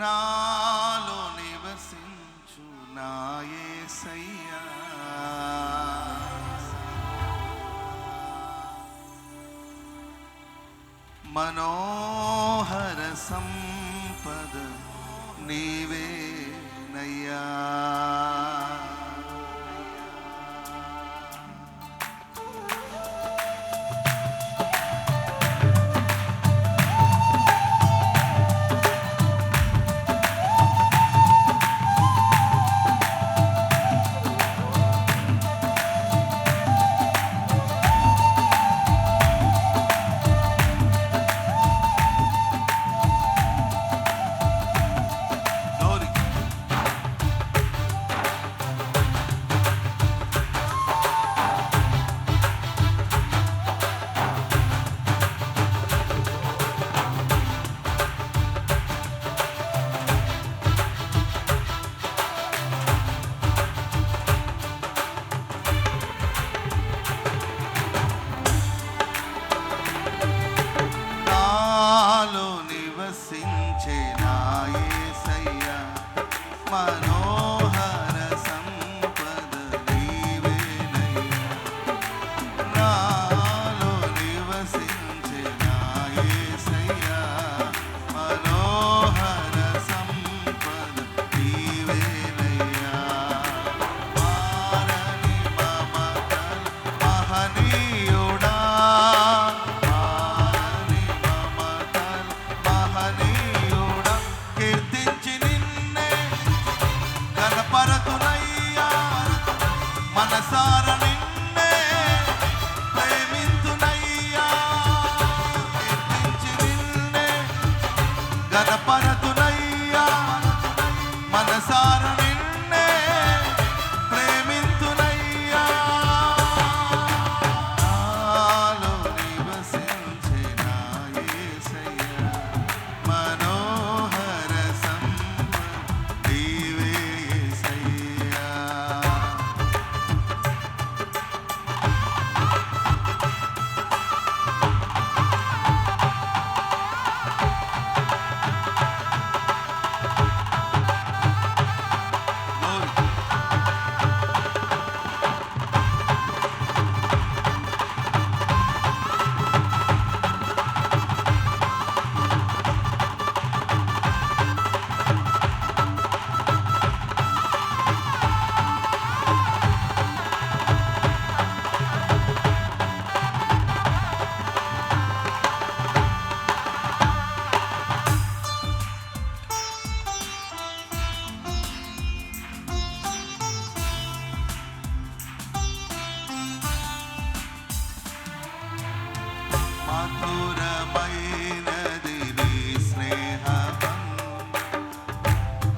నాలో నివసించు నాయసయ్యా మనోహర సంపద నీవే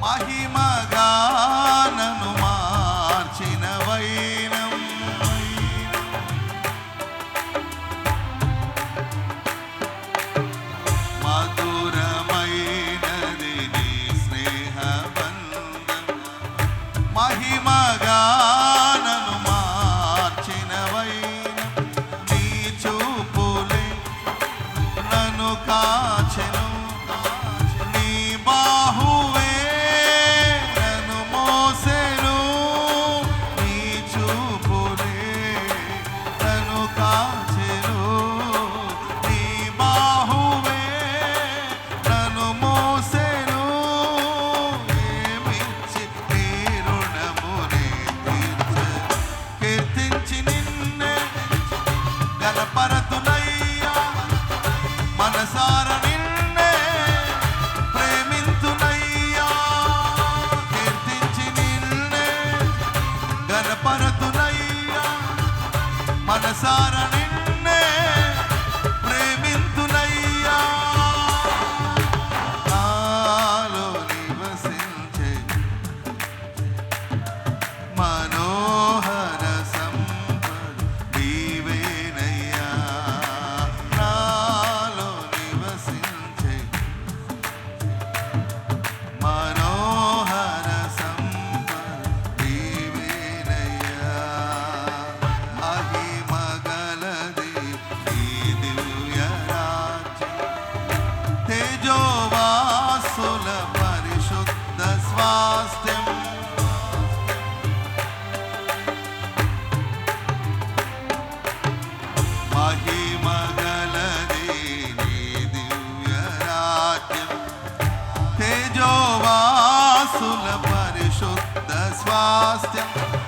மகிமக Sebastian.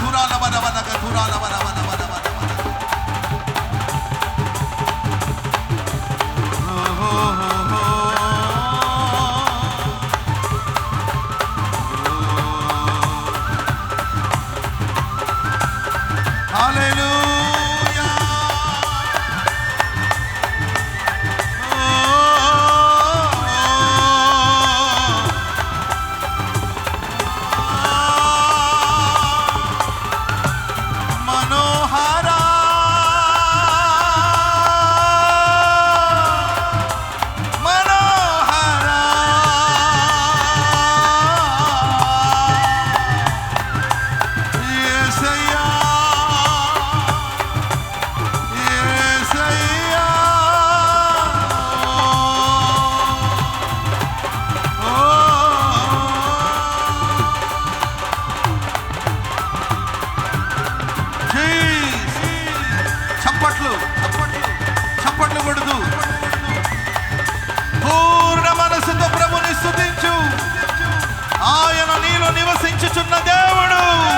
Kurala Badabana Kurala Badabana నీలో దేవుడు.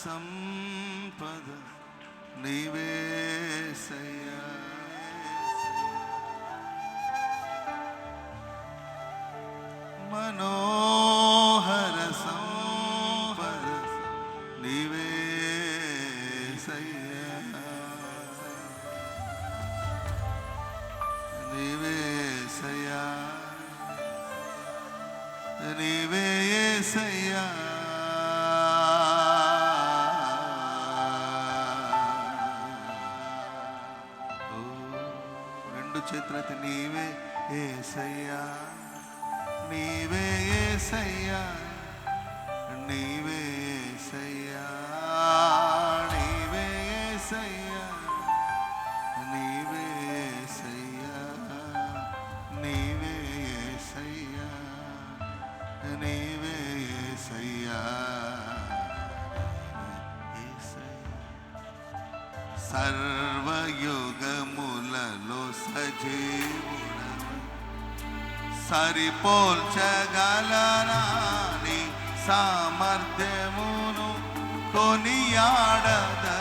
సంపద నివేశయ్యా మనోహర సంపద నివేశయ్యా నివేశయ్యా నీవే రెండు చేతులైతే నీవే ఏసయ్యా నీవే ఏసయ్యా నీవే ఏసయ్యా నీవే ఏసయ్యా నీవే ఏసయ్యా నీవే ఏసయ్యా నీవే ఏసయ్యా ఏసయ్యా సజీవుడ సజీవుడవు సరిపోల్చగలనాని సామర్థ్యమును కొనియాడదా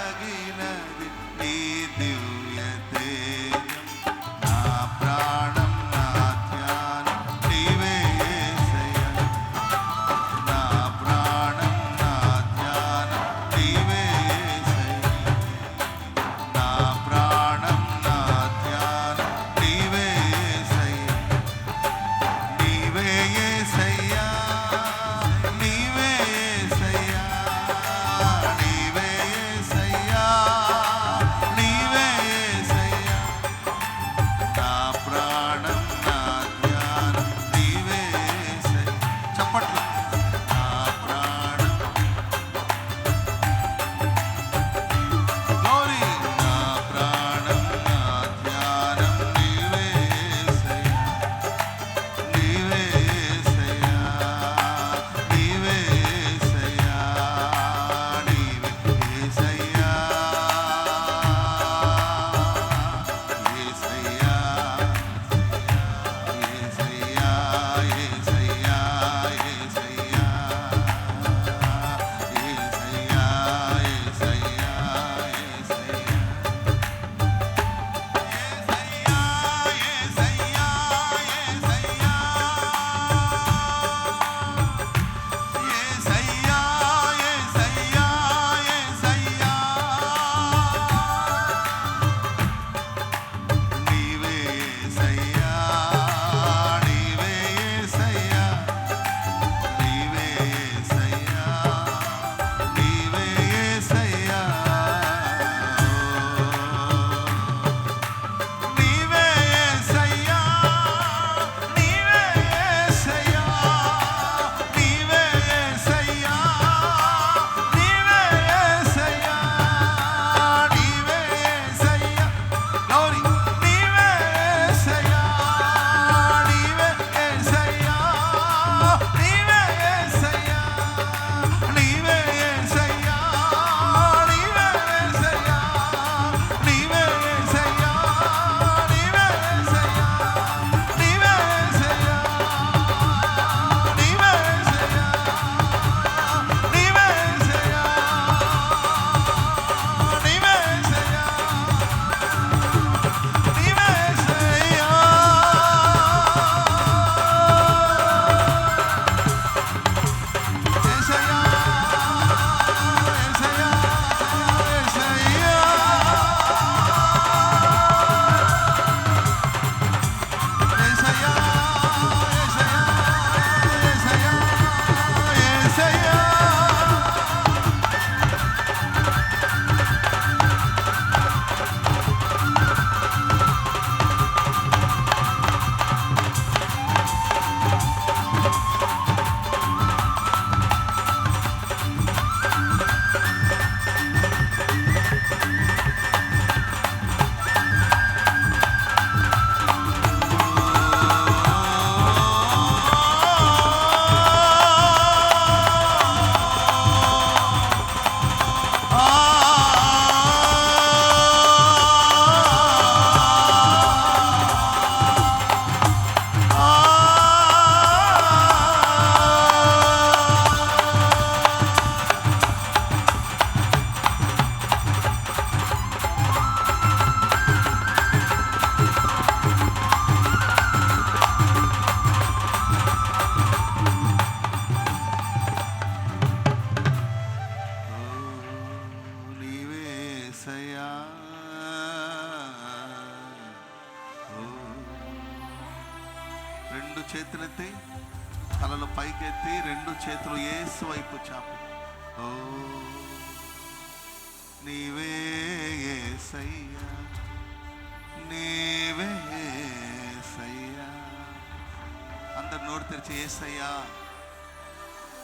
పిలవచ్చు ఏసయ్యా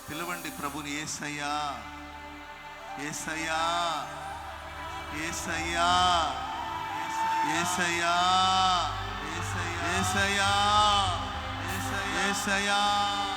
పిలవండి ప్రభుని ఏసయ్యా ఏసయ్యా ఏసయ్యా ఏసయ్యా ఏసయ్యా ఏసయ్యా ఏసయ్యా.